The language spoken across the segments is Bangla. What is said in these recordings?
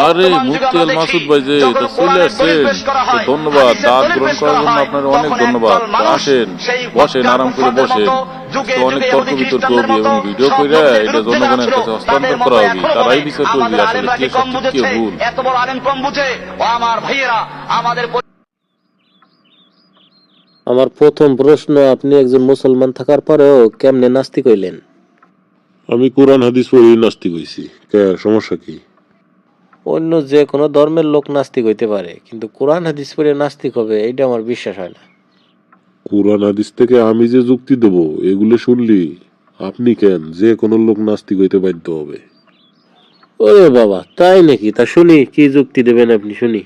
আরে মুফতি আল মাসুদ ভাই যে তো চলে আসছেন ধন্যবাদ দাঁত গ্রহণ করার জন্য আপনার অনেক ধন্যবাদ। আসেন বসেন আরাম করে বসেন। অনেক তর্ক বিতর্ক হবে এবং ভিডিও করে এটা জনগণের কাছে হস্তান্তর করা হবে তারাই বিচার করবে। আসলে কে সঠিক কে ভুল? এত বড় আলেম কম বুঝে? ও আমার ভাইয়েরা আমাদের আমার প্রথম প্রশ্ন আপনি একজন মুসলমান থাকার পরেও কেমনে নাস্তিক হইলেন? আমি কোরআন হাদিস পড়ি নাস্তিক হইছি। কে সমস্যা কি? অন্য যে কোনো ধর্মের লোক নাস্তিক হইতে পারে কিন্তু কোরআন হাদিস পড়ে নাস্তিক হবে এইটা আমার বিশ্বাস হয় না। কোরআন হাদিস থেকে আমি যে যুক্তি দেব এগুলো শুনলি? আপনি কেন? যে কোনো লোক নাস্তিক হইতে বাধ্য হবে। ওরে বাবা তাই নাকি? তা শুনি কি যুক্তি দেবেন আপনি? শুনি।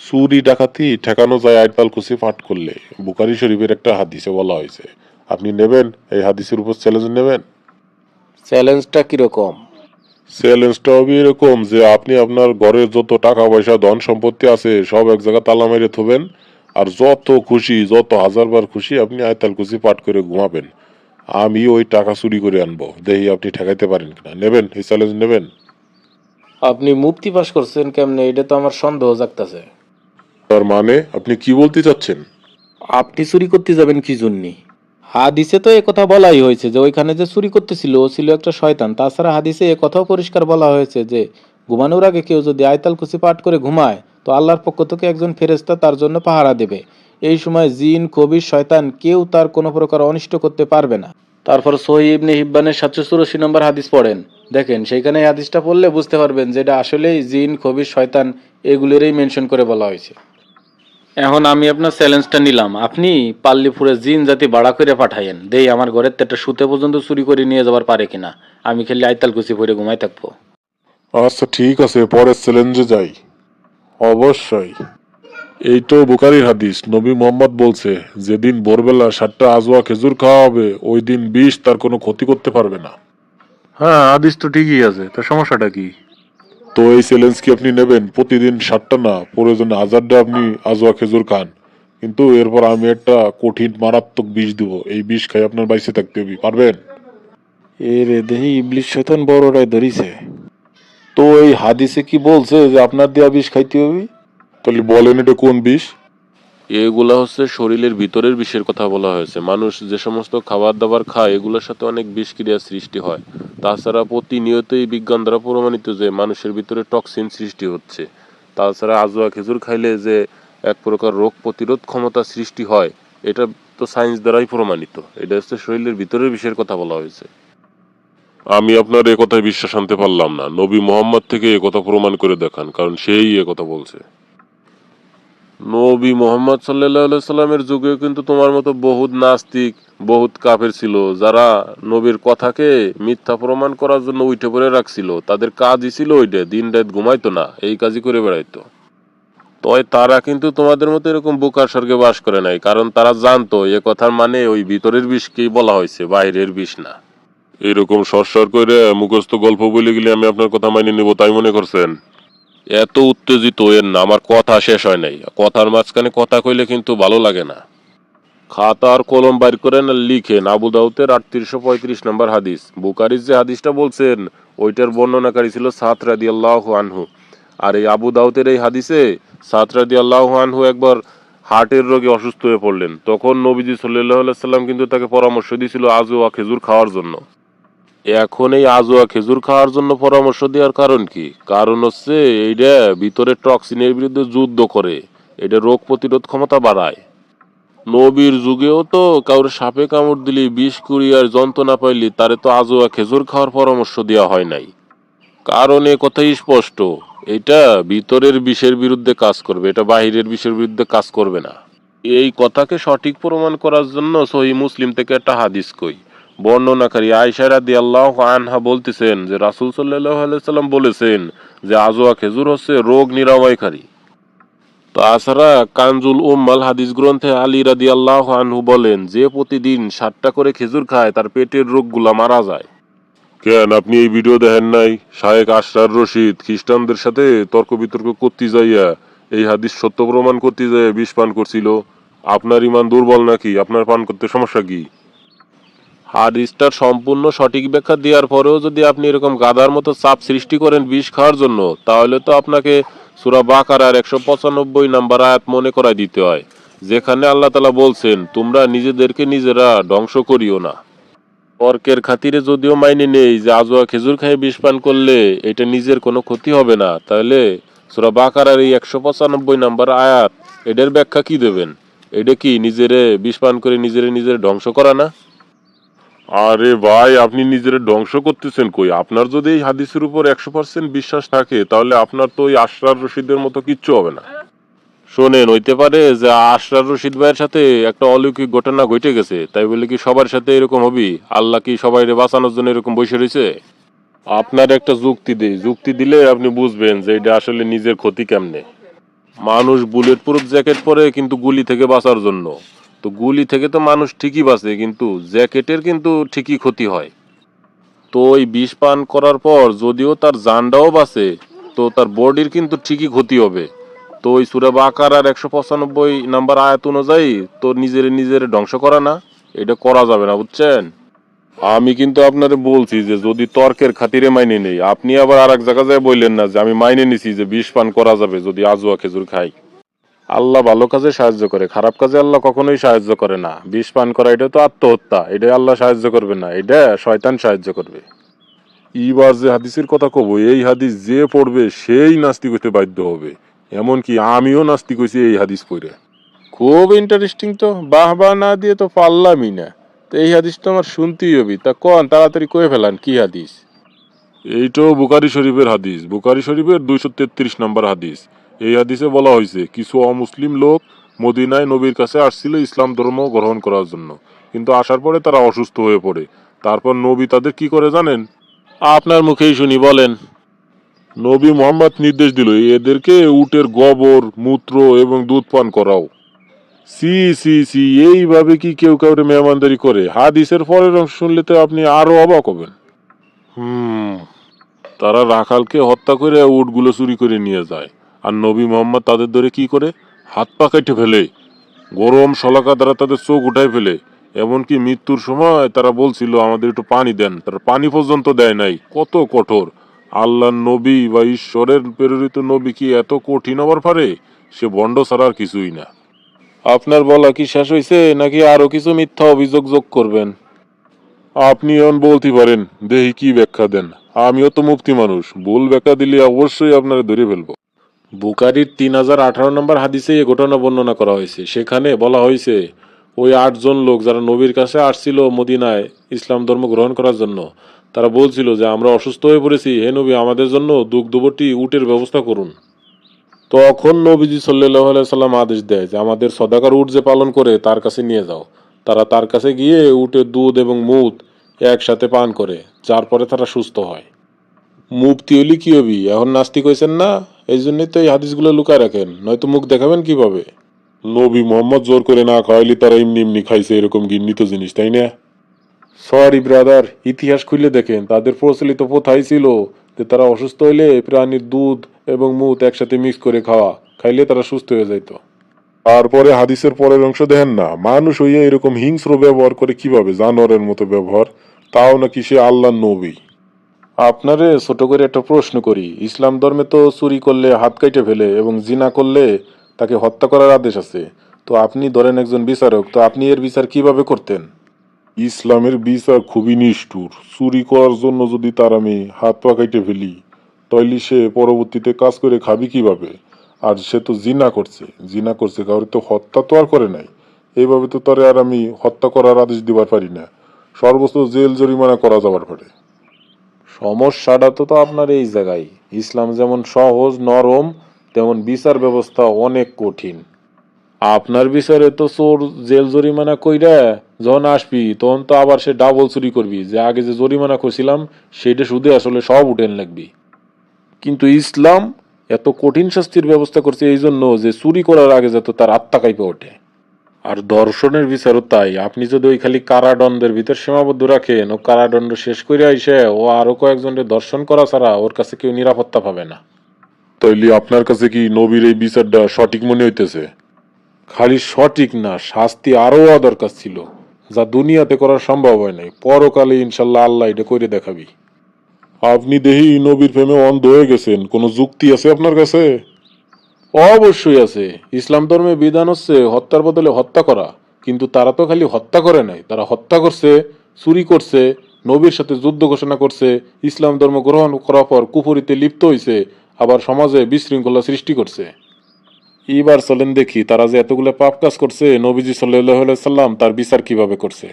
চুরি ডাকাতি ঠেকানো যায় আইতাল কুসি পাঠ করলে বুকারি শরীফের একটা হাদিসে বলা হয়েছে। আপনি নেবেন? এই হাদিসের উপর চ্যালেঞ্জ নেবেন? চ্যালেঞ্জটা কীরকম? চ্যালেঞ্জটা হবে এরকম যে আপনি আপনার ঘরে যত টাকা পয়সা ধন সম্পত্তি আছে সব এক জায়গায় তালা মেরে থবেন। আর যত খুশি যত হাজারবার খুশি আপনি আয়তাল কুচি পাঠ করে ঘুমাবেন। আমি ওই টাকা চুরি করে আনব। দেখি আপনি ঠেকাইতে পারেন কিনা? নেবেন? এই চ্যালেঞ্জ নেবেন? আপনি মুক্তি পাস করছেন কেমনে? এটা তো আমার সন্দেহ জাগতাছে। তার মানে আপনি কি বলতে চাচ্ছেন? আপনি চুরি করতে যাবেন কি জন্যে? হাদিসে তো কথা বলাই হয়েছে যে ওইখানে যে চুরি করতেছিল, ও ছিল একটা শয়তান। তাছাড়া হাদিসে এ কথাও পরিষ্কার বলা হয়েছে যে ঘুমানোর আগে কেউ যদি আয়তাল কুসি পাঠ করে ঘুমায়, তো আল্লাহর পক্ষ থেকে একজন ফেরেস্তা তার জন্য পাহারা দেবে। এই সময় জিন কবির শয়তান কেউ তার কোনো প্রকার অনিষ্ট করতে পারবে না। তারপর সহি হিব্বানের সাতশো চুরাশি নম্বর হাদিস পড়েন। দেখেন, সেইখানে হাদিসটা পড়লে বুঝতে পারবেন যে এটা আসলেই জিন কবির শয়তান এগুলোরই মেনশন করে বলা হয়েছে। এখন আমি আপনার চ্যালেঞ্জটা নিলাম। আপনি পাল্লিপুরে জিন জাতি ভাড়া করে পাঠাইয়েন দেই আমার ঘরের তেটা শুতে পর্যন্ত চুরি করে নিয়ে যাবার পারে কিনা। আমি খেলে আইতাল কুচি পরে ঘুমাই থাকব। আচ্ছা ঠিক আছে পরের চ্যালেঞ্জে যাই। অবশ্যই। এই তো বুকারির হাদিস। নবী মোহাম্মদ বলছে যেদিন ভোরবেলা সাতটা আজওয়া খেজুর খাওয়া হবে ওই দিন বিষ তার কোনো ক্ষতি করতে পারবে না। হ্যাঁ আদিস তো ঠিকই আছে। তা সমস্যাটা কি? তো এই চ্যালেঞ্জ কি আপনি নেবেন প্রতিদিন সাতটা না প্রয়োজনে হাজারটা আপনি আজোয়া খেজুর খান। কিন্তু এরপর আমি একটা কঠিন মারাত্মক বিষ দিব। এই বিষ খাই আপনার বাইসে থাকতে হবে পারবেন? এ রে দেহি ইবলিশ শৈতান বড়রাই ধরিছে। তো এই হাদিসে কি বলছে যে আপনার দেয়া বিষ খাইতে হবে? তাহলে বলেন এটা কোন বিষ? এগুলা হচ্ছে শরীরের ভিতরের বিষের কথা বলা হয়েছে। মানুষ যে সমস্ত খাবার দাবার খায়, এগুলোর সাথে অনেক বিষক্রিয়া সৃষ্টি হয়। তাছাড়া প্রতিনিয়তই বিজ্ঞান দ্বারা প্রমাণিত যে মানুষের ভিতরে টক্সিন সৃষ্টি হচ্ছে। তাছাড়া আজোয়া খেজুর খাইলে যে এক প্রকার রোগ প্রতিরোধ ক্ষমতা সৃষ্টি হয়, এটা তো সায়েন্স দ্বারাই প্রমাণিত। এটা হচ্ছে শরীরের ভিতরের বিষের কথা বলা হয়েছে। আমি আপনার এ কথায় বিশ্বাস আনতে পারলাম না। নবী মোহাম্মদ থেকে এ কথা প্রমাণ করে দেখান, কারণ সেই এ কথা বলছে। নবী মোহাম্মদ সাল্লাহ সাল্লামের যুগে কিন্তু তোমার মতো বহুত নাস্তিক, বহুত কাফের ছিল। যারা নবীর কথাকে মিথ্যা প্রমাণ করার জন্য উঠে পড়ে রাখছিল, তাদের কাজই ছিল ওইটা, দিন রাত ঘুমাইতো না, এই কাজই করে বেড়াইতো। তয় তারা কিন্তু তোমাদের মতো এরকম বোকার স্বর্গে বাস করে নাই, কারণ তারা জানতো এ কথার মানে ওই ভিতরের বিষকেই বলা হয়েছে, বাইরের বিষ না। এরকম সরসর করে মুখস্থ গল্প বলে গেলে আমি আপনার কথা মাইনে নেব, তাই মনে করছেন? এত উত্তেজিত এর না, আমার কথা শেষ হয় নাই। কথার মাঝখানে কথা কইলে কিন্তু ভালো লাগে না। খাতা আর কলম বাইর করেন লিখেন। আবু দাউতের আটত্রিশশো পঁয়ত্রিশ নম্বর হাদিস। বুকারির যে হাদিসটা বলছেন, ওইটার বর্ণনাকারী ছিল সাত রাদি আল্লাহ আনহু। আর এই আবু দাউতের এই হাদিসে সাত রাদি আল্লাহ আনহু একবার হার্টের রোগে অসুস্থ হয়ে পড়লেন। তখন নবীজি সাল্লাহ সাল্লাম কিন্তু তাকে পরামর্শ দিয়েছিল আজোয়া খেজুর খাওয়ার জন্য। এখন এই আজোয়া খেজুর খাওয়ার জন্য পরামর্শ দেওয়ার কারণ কি? কারণ হচ্ছে এইটা ভিতরে টক্সিনের বিরুদ্ধে যুদ্ধ করে। এটা রোগ প্রতিরোধ ক্ষমতা বাড়ায়। নবীর যুগেও তো কাউরে সাপে কামড় দিলি বিষ কুড়ি আর যন্ত্রণা পাইলি তারে তো আজোয়া খেজুর খাওয়ার পরামর্শ দেওয়া হয় নাই। কারণ এ কথাই স্পষ্ট, এটা ভিতরের বিষের বিরুদ্ধে কাজ করবে, এটা বাহিরের বিষের বিরুদ্ধে কাজ করবে না। এই কথাকে সঠিক প্রমাণ করার জন্য সহি মুসলিম থেকে একটা হাদিস কই। বর্ণনাকারী আয়সা রাদি আল্লাহ আনহা বলতেছেন যে, রাসুল সাল্লাহ সাল্লাম বলেছেন যে, আজোয়া খেজুর হচ্ছে রোগ নিরাময়কারী। তাছাড়া কানজুল উম্মাল হাদিস গ্রন্থে আলী রাদি আল্লাহ আনহু বলেন, যে প্রতিদিন সাতটা করে খেজুর খায়, তার পেটের রোগগুলা মারা যায়। কেন আপনি এই ভিডিও দেখেন নাই? শায়েক আশরার রশিদ খ্রিস্টানদের সাথে তর্ক বিতর্ক করতে যাইয়া এই হাদিস সত্য প্রমাণ করতে যাইয়া বিষ পান করছিল। আপনার ইমান দুর্বল নাকি? আপনার পান করতে সমস্যা কি? হাদিসটার সম্পূর্ণ সঠিক ব্যাখ্যা দেওয়ার পরেও যদি আপনি এরকম গাদার মতো চাপ সৃষ্টি করেন বিষ খাওয়ার জন্য, তাহলে তো আপনাকে সুরা বাকার আর একশো পঁচানব্বই নাম্বার আয়াত মনে করাই দিতে হয়, যেখানে আল্লাহ তালা বলছেন, তোমরা নিজেদেরকে নিজেরা ধ্বংস করিও না। তর্কের খাতিরে যদিও মাইনে নেই যে আজোয়া খেজুর খেয়ে বিষ পান করলে এটা নিজের কোনো ক্ষতি হবে না, তাহলে সুরা বাকারার এই একশো পঁচানব্বই নাম্বার আয়াত এটার ব্যাখ্যা কি দেবেন? এটা কি নিজেরে বিষ পান করে নিজেরে নিজের ধ্বংস করা না? আরে ভাই, আপনি নিজের ধ্বংস করতেছেন কই? আপনার যদি এই হাদিসের উপর একশো পার্সেন্ট বিশ্বাস থাকে, তাহলে আপনার তো ওই আশরার রশিদের মতো কিচ্ছু হবে না। শোনেন, হইতে পারে যে আশরার রশিদ ভাইয়ের সাথে একটা অলৌকিক ঘটনা ঘটে গেছে, তাই বলে কি সবার সাথে এরকম হবি? আল্লাহ কি সবাই বাঁচানোর জন্য এরকম বসে রয়েছে? আপনার একটা যুক্তি দেই, যুক্তি দিলে আপনি বুঝবেন যে এটা আসলে নিজের ক্ষতি কেমনে। মানুষ বুলেট প্রুফ জ্যাকেট পরে কিন্তু গুলি থেকে বাঁচার জন্য। তো গুলি থেকে তো মানুষ ঠিকই বাঁচে, কিন্তু জ্যাকেটের কিন্তু ঠিকই ক্ষতি হয়। তো ওই বিষ পান করার পর যদিও তার জানটাও বাঁচে, তো তার বডির কিন্তু ঠিকই ক্ষতি হবে। তো ওই সুরা বাকার আর একশো পঁচানব্বই নাম্বার আয়াত অনুযায়ী তো নিজের নিজের ধ্বংস করা না, এটা করা যাবে না, বুঝছেন? আমি কিন্তু আপনারে বলছি যে যদি তর্কের খাতিরে মাইনে নেই, আপনি আবার আর এক জায়গা যায় বললেন না যে আমি মাইনে নিছি যে বিষ পান করা যাবে যদি আজুয়া খেজুর খাই। আল্লাহ ভালো কাজে সাহায্য করে, খারাপ কাজে আল্লাহ কখনোই সাহায্য করে না। বিষ পান করা, এটা তো আত্মহত্যা, এটা আল্লাহ সাহায্য করবে না, এটা শয়তান সাহায্য করবে। এইবার যে হাদিসের কথা কব, এই হাদিস যে পড়বে, সেই নাস্তিক হইতে বাধ্য হবে। এমনকি আমিও নাস্তিক হইছি এই হাদিস পড়ে। খুব ইন্টারেস্টিং তো বাহ বাহ না দিয়ে তো পারলামই না। তো এই হাদিস তো আমার শুনতেই হবে, তা কন, তাড়াতাড়ি কয়ে ফেলান, কি হাদিস? এইটাও বুকারি শরীফের হাদিস বুকারি শরীফের দুইশো তেত্রিশ নম্বর হাদিস। এই হাদিসে বলা হয়েছে কিছু অমুসলিম লোক মদিনায় নবীর কাছে আসছিল ইসলাম ধর্ম গ্রহণ করার জন্য। কিন্তু আসার পরে তারা অসুস্থ হয়ে পড়ে। তারপর নবী তাদের কি করে জানেন? আপনার মুখেই শুনি বলেন। নবী মোহাম্মদ নির্দেশ দিল এদেরকে উটের গোবর মূত্র এবং দুধ পান করাও। সি সি সি এইভাবে কি কেউ কাউরে মেহমানদারি করে? হাদিসের পরের অংশ শুনলে তো আপনি আরও অবাক হবেন। হুম তারা রাখালকে হত্যা করে উটগুলো চুরি করে নিয়ে যায়। আর নবী মোহাম্মদ তাদের ধরে কি করে? হাত পা কেটে ফেলে। গরম শলাকা দ্বারা তাদের চোখ উঠায় ফেলে। এমনকি মৃত্যুর সময় তারা বলছিল, আমাদের একটু পানি দেন। তারা পানি পর্যন্ত দেয় নাই। কত কঠোর। আল্লাহ নবী বা ঈশ্বরের প্রেরিত নবী কি এত কঠিন হবার পারে সে বন্ড ছাড়া আর কিছুই না। আপনার বলা কি শেষ হয়েছে নাকি আরও কিছু মিথ্যা অভিযোগ যোগ করবেন? আপনি এমন বলতে পারেন, দেহি কি ব্যাখ্যা দেন? আমিও তো মুক্তি মানুষ। ভুল ব্যাখ্যা দিলে অবশ্যই আপনারা ধরে ফেলব। বুকারির তিন হাজার আঠারো নম্বর হাদিসে এই ঘটনা বর্ণনা করা হয়েছে। সেখানে বলা হয়েছে, ওই আটজন লোক যারা নবীর কাছে আসছিল মদিনায় ইসলাম ধর্ম গ্রহণ করার জন্য, তারা বলছিল যে, আমরা অসুস্থ হয়ে পড়েছি, হে নবী, আমাদের জন্য দুগ্ধবর্তী উটের ব্যবস্থা করুন। তখন নবীজি সাল্লাহ সাল্লাম আদেশ দেয় যে, আমাদের সদাকার উট যে পালন করে, তার কাছে নিয়ে যাও। তারা তার কাছে গিয়ে উটের দুধ এবং মুদ একসাথে পান করে, যার পরে তারা সুস্থ হয়। মুক্তি হলি কি হবি? এখন নাস্তিক হয়েছেন না? এই জন্যই তো এই হাদিসগুলো লুকায় রাখেন। নয়তো মুখ দেখাবেন কীভাবে? নবী মোহাম্মদ জোর করে না খাওয়াইলে তারা এমনি এমনি খাইছে এরকম গিন্নিত জিনিস, তাই না? সরি ব্রাদার, ইতিহাস খুলে দেখেন, তাদের প্রচলিত প্রথাই ছিল যে তারা অসুস্থ হইলে প্রাণীর দুধ এবং মুদ একসাথে মিক্স করে খাওয়া, খাইলে তারা সুস্থ হয়ে যাইতো। তারপরে হাদিসের পরের অংশ দেখেন না, মানুষ হইয়া এরকম হিংস্র ব্যবহার করে কীভাবে জানোয়ারের মতো ব্যবহার? তাও নাকি সে আল্লাহ নবী। আপনারে ছোট করে একটা প্রশ্ন করি। ইসলাম ধর্মে তো চুরি করলে হাত কাইটে ফেলে এবং জিনা করলে তাকে হত্যা করার আদেশ আছে। তো আপনি ধরেন একজন বিচারক, তো আপনি এর বিচার কীভাবে করতেন? ইসলামের বিচার খুবই নিষ্ঠুর। চুরি করার জন্য যদি তার আমি হাত পা কাইটে ফেলি, তাইলে সে পরবর্তীতে কাজ করে খাবি কীভাবে? আর সে তো জিনা করছে। জিনা করছে কাউরে তো হত্যা তো আর করে নাই। এইভাবে তো তারে আর আমি হত্যা করার আদেশ দিবার পারি না। সর্বোচ্চ জেল জরিমানা করা যাবার পারে। সমস্যাটা তো তো আপনার এই জায়গায়। ইসলাম যেমন সহজ, নরম, তেমন বিচার ব্যবস্থা অনেক কঠিন। আপনার বিচারে তো চোর জেল জরিমানা কইরা যখন আসবি, তখন তো আবার সে ডাবল চুরি করবি। যে আগে যে জরিমানা করছিলাম সেটা শুধু আসলে সব উঠেন লাগবি। কিন্তু ইসলাম এত কঠিন শাস্তির ব্যবস্থা করছে এই জন্য যে চুরি করার আগে যাতে তার আত্মা কাইপে ওঠে। আর দর্শনের বিচারও তাই। আপনি যদি ওই খালি কারাদণ্ডের ভিতর সীমাবদ্ধ রাখেন ও কারাদণ্ড শেষ করে আইসে ও আরও কয়েকজনের দর্শন করা ছাড়া ওর কাছে কেউ নিরাপত্তা পাবে না। তাইলে আপনার কাছে কি নবীর এই বিচারটা সঠিক মনে হইতেছে? খালি সঠিক না শাস্তি আরও হওয়া দরকার ছিল যা দুনিয়াতে করা সম্ভব হয় নাই। পরকালে ইনশাল্লাহ আল্লাহ এটা করে দেখাবি। আপনি দেখি নবীর প্রেমে অন্ধ হয়ে গেছেন কোনো যুক্তি আছে আপনার কাছে? অবশ্যই আছে। ইসলাম ধর্মে বিধান হচ্ছে হত্যার বদলে হত্যা করা। কিন্তু তারা তো খালি হত্যা করে নাই। তারা হত্যা করছে, চুরি করছে, নবীর সাথে যুদ্ধ ঘোষণা করছে, ইসলাম ধর্ম গ্রহণ করার পর কুপুরিতে লিপ্ত হইছে, আবার সমাজে বিশৃঙ্খলা সৃষ্টি করছে। এবার চলেন দেখি তারা যে এতগুলো পাপ কাজ করছে, নবীজি সাল্লাহ সাল্লাম তার বিচার কীভাবে করছে।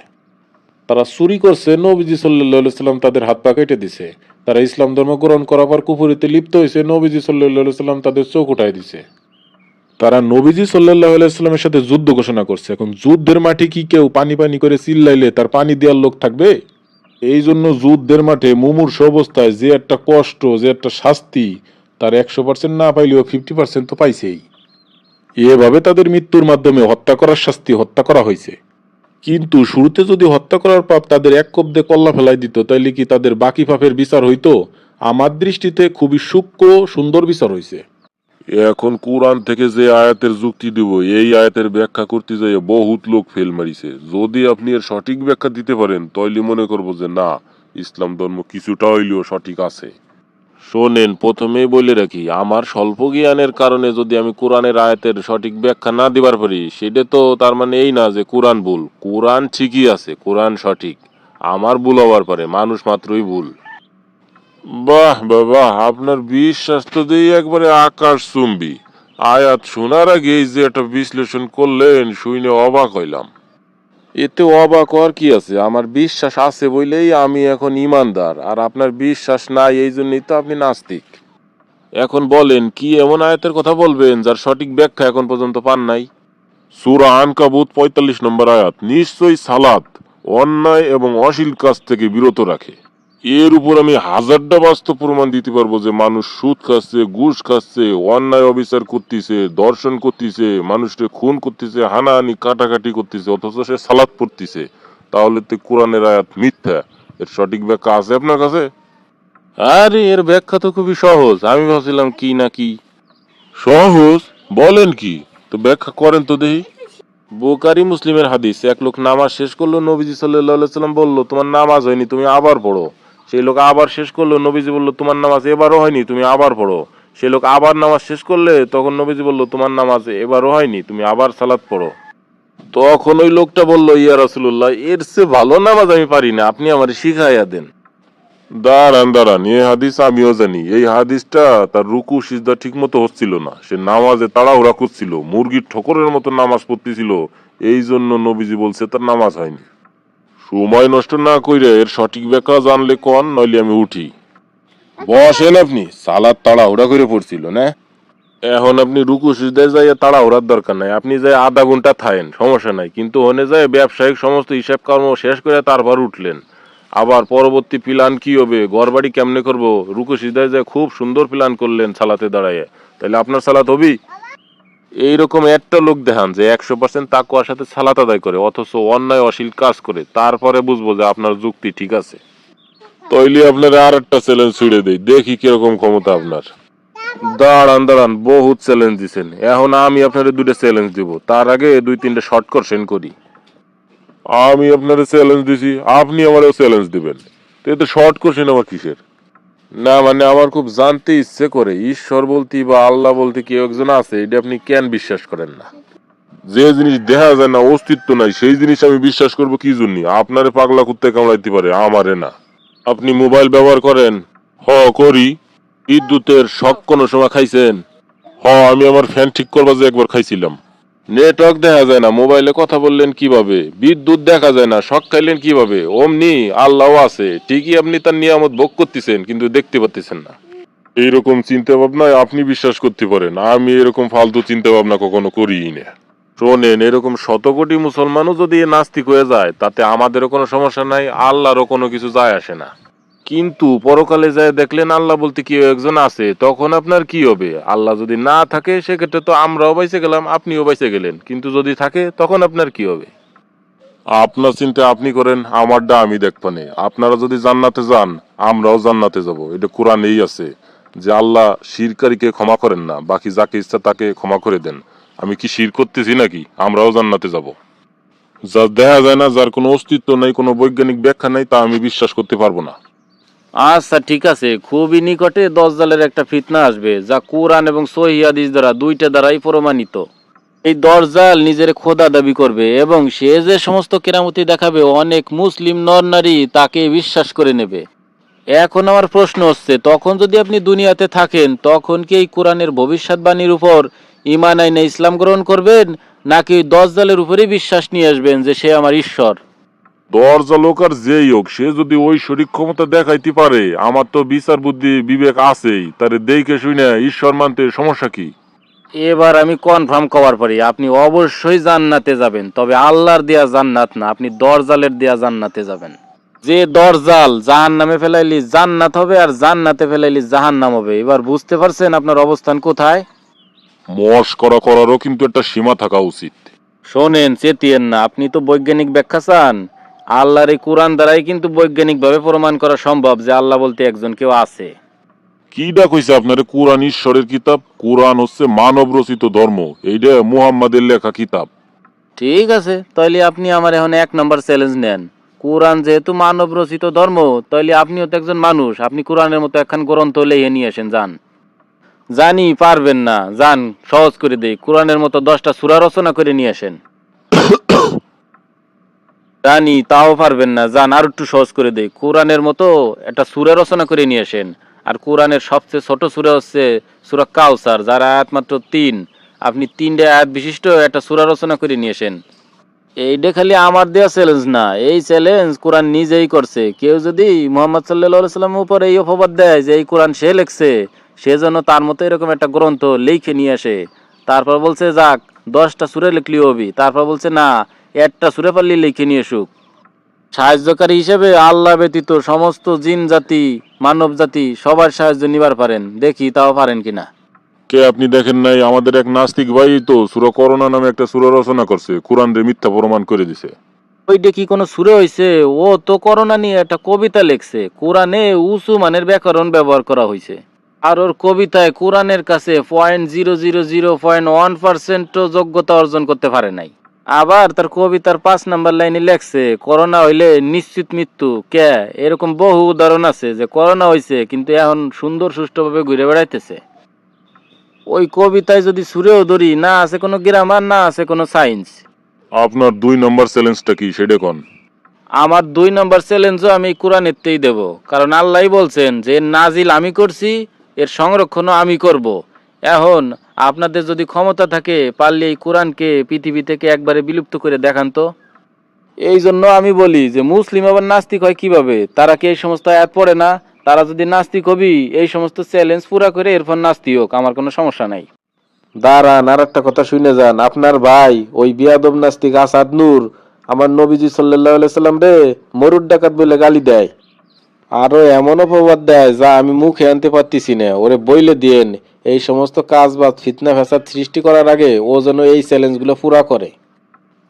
তারা চুরি করছে, নবীজি সাল্লাহ সাল্লাম তাদের হাত পা কেটে দিছে। তারা ইসলাম ধর্ম গ্রহণ করার পর কুপুরিতে লিপ্ত হয়েছে, নবীজি সাল্লাহ সাল্লাম তাদের চোখ উঠাই দিছে। তারা নবীজি সাল্লাহ আলাইস্লামের সাথে যুদ্ধ ঘোষণা করছে। এখন যুদ্ধের মাঠে কি কেউ পানি পানি করে চিল্লাইলে তার পানি দেওয়ার লোক থাকবে? এই জন্য যুদ্ধের মাঠে মুমূর্ষ অবস্থায় যে একটা কষ্ট, যে একটা শাস্তি তার একশো পার্সেন্ট না পাইলেও ফিফটি পার্সেন্ট তো পাইছেই। এভাবে তাদের মৃত্যুর মাধ্যমে হত্যা করার শাস্তি হত্যা করা হয়েছে। কিন্তু শুরুতে যদি হত্যা করার পাপ তাদের এক কব্দে কল্লা ফেলাই দিত, তাইলে কি তাদের বাকি পাপের বিচার হইতো? আমার দৃষ্টিতে খুবই সূক্ষ্ম, সুন্দর বিচার হয়েছে এখন কোরআন থেকে যে আয়াতের যুক্তি দিব, এই আয়াতের ব্যাখ্যা করতে যাই বহুত লোক ফেল মারিছে। যদি আপনি এর সঠিক ব্যাখ্যা দিতে পারেন, তাইলে মনে করব যে না, ইসলাম ধর্ম কিছুটা হইলেও সঠিক আছে। শোনেন, প্রথমেই বলে রাখি, আমার স্বল্প জ্ঞানের কারণে যদি আমি কোরআনের আয়াতের সঠিক ব্যাখ্যা না দিবার পারি, সেটা তো তার মানে এই না যে কোরআন ভুল। কোরআন ঠিকই আছে, কোরআন সঠিক। আমার ভুল হবার পারে মানুষ মাত্রই ভুল। বাহ, বাবা, আপনার বিশ্বাস তো দিয়ে একবারে আকাশ চুম্বি। আয়াত শোনার আগেই যে একটা বিশ্লেষণ করলেন, শুনে অবাক হইলাম। এতে অবাক হওয়ার কি আছে? আমার বিশ্বাস আছে বলেই আমি এখন ইমানদার, আর আপনার বিশ্বাস নাই, এই জন্যই তো আপনি নাস্তিক। এখন বলেন, কি এমন আয়াতের কথা বলবেন যার সঠিক ব্যাখ্যা এখন পর্যন্ত পান নাই? সুরা আনকাবুত পঁয়তাল্লিশ নম্বর আয়াত, নিশ্চয়ই সালাত অন্যায় এবং অশীল কাজ থেকে বিরত রাখে। এর উপর আমি হাজারটা বাস্তব প্রমাণ দিতে পারব যে মানুষ সুদ খাচ্ছে ঘুষ খাচ্ছে অন্যায় অবিচার করতেছে দর্শন করতেছে মানুষকে খুন করতেছে হানাহানি কাটাকাটি করতেছে অথচ সে সালাদ পড়তেছে। তাহলে তো কোরআনের আয়াত মিথ্যা। এর সঠিক ব্যাখ্যা আছে আপনার কাছে? আরে এর ব্যাখ্যা তো খুবই সহজ। আমি ভাবছিলাম কি না কি। সহজ? বলেন কি? তো ব্যাখ্যা করেন তো দেখি। বোকারি মুসলিমের হাদিস এক লোক নামাজ শেষ করল নবীজি সাল্লাহ সাল্লাম বলল তোমার নামাজ হয়নি তুমি আবার পড়ো। সেই লোক আবার শেষ করল, নবীজি বলল, তোমার নামাজ এবারও হয়নি, তুমি আবার পড়ো। সেই লোক আবার নামাজ শেষ করলে, তখন নবীজি বলল, তোমার নামাজ এবারও হয়নি, তুমি আবার সালাদ পড়ো। তখন ওই লোকটা বলল, ইয়া রাসুল্লাহ এর চেয়ে ভালো নামাজ আমি পারি না, আপনি আমার শিখাইয়া দেন। দাঁড়ান দাঁড়ান এই হাদিস আমিও জানি, এই হাদিসটা তার রুকু, সিজদা ঠিক মতো হচ্ছিল না, সে নামাজে তাড়াহুড়া করছিল, মুরগির ঠোকরের মতো নামাজ পড়তেছিল, এই জন্য নবীজি বলছে তার নামাজ হয়নি। সময় নষ্ট না কইরে এর সঠিক ব্যাখ্যা জানলে কন, নইলে আমি উঠি। বসেন আপনি, সালাদ তাড়াহুড়া করে পড়ছিল, না? এখন আপনি রুকু সিজদায় যাইয়া তাড়াহুড়ার দরকার নাই। আপনি যাই আধা ঘণ্টা থাকেন সমস্যা নাই। কিন্তু ওনে যায় ব্যবসায়িক সমস্ত হিসাব কর্ম শেষ করে তারপর উঠলেন। আবার পরবর্তী প্ল্যান কি হবে? ঘর বাড়ি কেমনে করব? রুকু সিজদায় যায় খুব সুন্দর প্ল্যান করলেন সালাতে দাঁড়ায় তাহলে আপনার সালাত হবি এইরকম একটা লোক দেখান যে একশো পার্সেন্ট তাকুয়ার সাথে সালাত আদায় করে অথচ অন্যায় অশ্লীল কাজ করে। তারপরে বুঝব যে আপনার যুক্তি ঠিক আছে। তৈলি আপনার আর একটা চ্যালেঞ্জ ছুড়ে দেই দেখি কীরকম ক্ষমতা আপনার। দাঁড়ান দাঁড়ান বহুত চ্যালেঞ্জ দিছেন। এখন আমি আপনার দুটো চ্যালেঞ্জ দিব। তার আগে দুই তিনটে শর্ট কোশ্চেন করি। আমি আপনার চ্যালেঞ্জ দিছি আপনি আমারও চ্যালেঞ্জ দিবেন। তো এতে শর্ট কোশ্চেন আমার কিসের? না মানে আমার খুব জানতে ইচ্ছে করে। ঈশ্বর বলতে বা আল্লাহ বলতে কেউ একজন আছে, এটা আপনি কেন বিশ্বাস করেন না? যে জিনিস দেখা যায় না, অস্তিত্ব নাই, সেই জিনিস আমি বিশ্বাস করব কি জন্য? আপনারে পাগলা কুত্তে কামড়াইতে পারে, আমারে না। আপনি মোবাইল ব্যবহার করেন, হ, করি। বিদ্যুতের শক কোনো সময় খাইছেন, হ, আমি আমার ফ্যান ঠিক করবা যে একবার খাইছিলাম। নেটওয়ার্ক দেখা যায় না মোবাইলে কথা বললেন কীভাবে? বিদ্যুৎ দেখা যায় না শক খাইলেন কীভাবে? অমনি আল্লাহ আছে, ঠিকই আপনি তার নিয়ামত ভোগ করতেছেন, কিন্তু দেখতে পাচ্ছেন না। এইরকম চিন্তা ভাবনায় আপনি বিশ্বাস করতে পারেন, আমি এরকম ফালতু চিন্তা ভাবনা কখনো করিই না। শোনেন, এরকম শত কোটি মুসলমানও যদি নাস্তিক হয়ে যায়, তাতে আমাদেরও কোনো সমস্যা নাই, আল্লাহরও কোনো কিছু যায় আসে না। কিন্তু পরকালে যায় দেখলেন আল্লাহ বলতে কেউ একজন আছে, তখন আপনার কি হবে? আল্লাহ যদি না থাকে, সেক্ষেত্রে তো আমরাও বাইসে গেলাম, আপনিও বাইসে গেলেন। কিন্তু যদি থাকে, তখন আপনার কি হবে? আপনার চিন্তা আপনি করেন, আমারটা আমি দেখবানে আপনারা যদি জান্নাতে যান, আমরাও জান্নাতে যাব। এটা কোরআনেই আছে যে আল্লাহ শিরকারীকে ক্ষমা করেন না, বাকি যাকে ইচ্ছা তাকে ক্ষমা করে দেন। আমি কি শির করতেছি নাকি? আমরাও জান্নাতে যাব। যা দেখা যায় না, যার কোনো অস্তিত্ব নাই, কোনো বৈজ্ঞানিক ব্যাখ্যা নাই, তা আমি বিশ্বাস করতে পারব না। আচ্ছা ঠিক আছে। খুবই নিকটে দশ দশজালের একটা ফিতনা আসবে, যা কোরআন এবং সহিয়াদিস দ্বারা দুইটা দ্বারাই প্রমাণিত। এই দরজাল নিজের খোদা দাবি করবে এবং সে যে সমস্ত কেরামতি দেখাবে, অনেক মুসলিম নর নারী তাকে বিশ্বাস করে নেবে। এখন আমার প্রশ্ন হচ্ছে, তখন যদি আপনি দুনিয়াতে থাকেন, তখন কি এই কোরআনের ভবিষ্যৎবাণীর উপর ইমান আইনে ইসলাম গ্রহণ করবেন, নাকি ওই দশজালের উপরেই বিশ্বাস নিয়ে আসবেন যে সে আমার ঈশ্বর? দরজা লোক আর যেই হোক সে যদি ওই শরীর ক্ষমতা দেখাইতে পারে আমার তো বিচার বুদ্ধি বিবেক আছেই তারে দেখে শুনে ঈশ্বর মানতে সমস্যা কি? এবার আমি কনফার্ম করার পারি আপনি অবশ্যই জান্নাতে যাবেন তবে আল্লাহর দেয়া জান্নাত না আপনি দরজালের দেয়া জান্নাতে যাবেন। যে দরজাল জাহান নামে ফেলাইলি জান্নাত হবে আর জান্নাতে ফেলাইলি জাহান নাম হবে। এবার বুঝতে পারছেন আপনার অবস্থান কোথায়? মশ করা করারও কিন্তু একটা সীমা থাকা উচিত। শোনেন চেতিয়েন না আপনি তো বৈজ্ঞানিক ব্যাখ্যা চান। আল্লাহর এই কোরআন দ্বারাই কিন্তু বৈজ্ঞানিকভাবে প্রমাণ করা সম্ভব যে আল্লাহ বলতে একজন কেউ আছে। কিডা কইছে আপনার? কোরআন ঈশ্বরের কিতাব কোরআন হচ্ছে মানব রচিত ধর্ম। এইটা মুহাম্মাদের লেখা কিতাব। ঠিক আছে তাইলে আপনি আমার এখন এক নম্বর চ্যালেঞ্জ নেন। কোরআন যেহেতু মানব রচিত ধর্ম তাইলে আপনিও তো একজন মানুষ। আপনি কোরআনের মতো একখান গ্রন্থ লেহে নিয়ে আসেন যান। জানি পারবেন না যান সহজ করে দেই। কোরআনের মতো দশটা সূরা রচনা করে নিয়ে আসেন। জানি, তাও পারবেন না। যান, আর একটু সহজ করে দেই। কোরআনের মতো একটা সূরা রচনা করে নিয়ে আসেন। আর কোরআনের সবচেয়ে ছোট সূরা হচ্ছে সূরা কাউসার, যার আয়াত মাত্র তিন। আপনি তিনটে আয়াত বিশিষ্ট একটা সূরা রচনা করে নিয়ে আসেন। এইটা খালি আমার দেওয়া চ্যালেঞ্জ না। এই চ্যালেঞ্জ কোরআন নিজেই করছে। কেউ যদি মোহাম্মদ সাল্লাহ সাল্লামের উপর এই অপবাদ দেয় যে এই কোরআন সে লেখছে, সে যেন তার মতো এরকম একটা গ্রন্থ লিখে নিয়ে আসে। তারপর বলছে, যাক, দশটা সুরে লিখলি হবি তারপর বলছে, না একটা সুরে পারলি লিখে নিয়ে এসুক। সাহায্যকারী হিসেবে আল্লাহ ব্যতীত সমস্ত জিন জাতি মানব জাতি সবার সাহায্য নিবার পারেন। দেখি তাও পারেন কিনা। কে আপনি দেখেন নাই আমাদের এক নাস্তিক ভাই তো সুরা করোনা নামে একটা সুরা রচনা করছে কোরআন রে মিথ্যা প্রমাণ করে দিছে। ওইটা কি কোনো সুরে হয়েছে ও তো করোনা নিয়ে একটা কবিতা লিখছে কোরআনে উঁচু মানের ব্যাকরণ ব্যবহার করা হয়েছে আর ওর কবিতায় কোরআনের কাছে point zero zero zero point one পার্সেন্টও যোগ্যতা অর্জন করতে পারে নাই। আবার তার কবিতার পাঁচ নাম্বার লাইনে লেখছে করোনা হইলে নিশ্চিত মৃত্যু। কে? এরকম বহু উদাহরণ আছে যে করোনা হয়েছে কিন্তু এখন সুন্দর সুষ্ঠুভাবে ঘুরে বেড়াইতেছে। ওই কবিতায় যদি সুরেও ধরি না আছে কোনো গ্রামার না আছে কোনো সায়েন্স। আপনার দুই নম্বর চ্যালেঞ্জটা কি সেটা কোন? আমার দুই নম্বর চ্যালেঞ্জও আমি কোরআনেরতেই দেব। কারণ আল্লাহ বলছেন যে নাজিল আমি করছি এর সংরক্ষণও আমি করব। এখন আপনাদের যদি ক্ষমতা থাকে পারলে এই কোরআনকে পৃথিবী থেকে একবারে বিলুপ্ত করে দেখান তো। এই জন্য আমি বলি যে মুসলিম আবার নাস্তিক হয় কীভাবে? তারা কি এই সমস্ত আয়াত পড়ে না? তারা যদি নাস্তিক হবি এই সমস্ত চ্যালেঞ্জ পুরা করে এরপর নাস্তি হোক আমার কোনো সমস্যা নাই। দাঁড়ান আর একটা কথা শুনে যান। আপনার ভাই ওই বিয়াদব নাস্তিক আসাদ নূর আমার নবীজি সাল্লাহ সাল্লাম রে মরুর ডাকাত বলে গালি দেয়। আরও এমন অপবাদ দেয় যা আমি মুখে আনতে পারতেছি না। ওরে বইলে দিয়েন। এই সমস্ত কাজ বা ফিতনা ফ্যাসাদ সৃষ্টি করার আগে ও যেন এই চ্যালেঞ্জগুলো পুরা করে।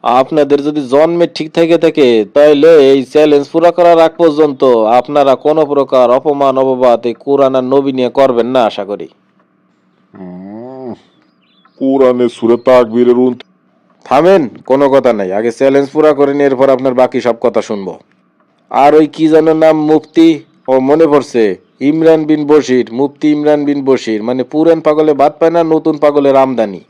আপনাদের যদি জন্মে ঠিক থেকে থাকে, তাইলে এই চ্যালেঞ্জ পুরা করার আগ পর্যন্ত আপনারা কোনো প্রকার অপমান, অপবাদ এই কোরআন আর নবী নিয়ে করবেন না, আশা করি। কোরআনে সুরে তাকবীরের থামেন, কোনো কথা নাই। আগে চ্যালেঞ্জ পুরা করে এরপর আপনার বাকি সব কথা শুনব। আর ওই কি যেন নাম মুক্তি ও মনে পড়ছে ইমরান বিন বশির, মুফতি ইমরান বিন বশির মানে পুরান পাগলে বাদ পায় না, নতুন পাগলের আমদানি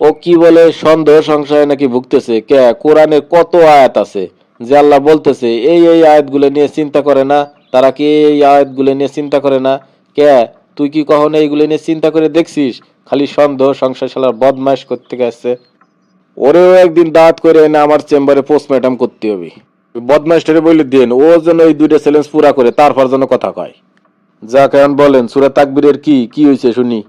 ও কি বলে, সন্দেহ সংশয়ে নাকি ভুগতেছে? কে? কোরআনে কত আয়াত আছে? যে আল্লাহ বলতেছে, এই এই আয়াতগুলো নিয়ে চিন্তা করে না। তারা কি এই আয়াতগুলো নিয়ে চিন্তা করে না? কে? তুই কি কখনো এইগুলো নিয়ে চিন্তা করে দেখছিস? খালি সন্দেহ সংশয় শালার বদমাইশ করতে গেছে। ওরেও একদিন দাঁত করে এনে আমার চেম্বারে পোস্টমর্টম করতে হবে। বদমাস্টারে বলে দিন ও যেন এই দুইটা চ্যালেঞ্জ পুরা করে, তারপর যেন কথা কয়। যা কেমন বলেন? সুরা তাকবীরের কি? কি হয়েছে শুনি।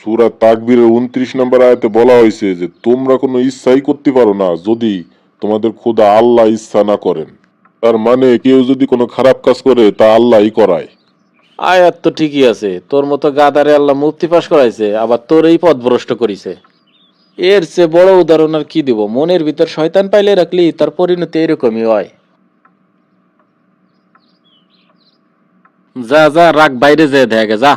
সুরা তাকবীরের উনত্রিশ নম্বর আয়াতে বলা হয়েছে যে তোমরা কোনো ইচ্ছাই করতে পারো না যদি তোমাদের খোদা আল্লাহ ইচ্ছা না করেন। তার মানে কেউ যদি কোনো খারাপ কাজ করে তা আল্লাহই করায়। আয়াত তো ঠিকই আছে। তোর মতো গাদারে আল্লাহ মুক্তি পাশ করাইছে আবার তোর এই পথ ভ্রষ্ট করিছে। এর চেয়ে বড় উদাহরণ আর কি দিব? মনের ভিতর শয়তান পাইলে রাখলি তার পরিণতি এরকমই হয়। যা যা রাগ বাইরে যেয়ে দেখে যা।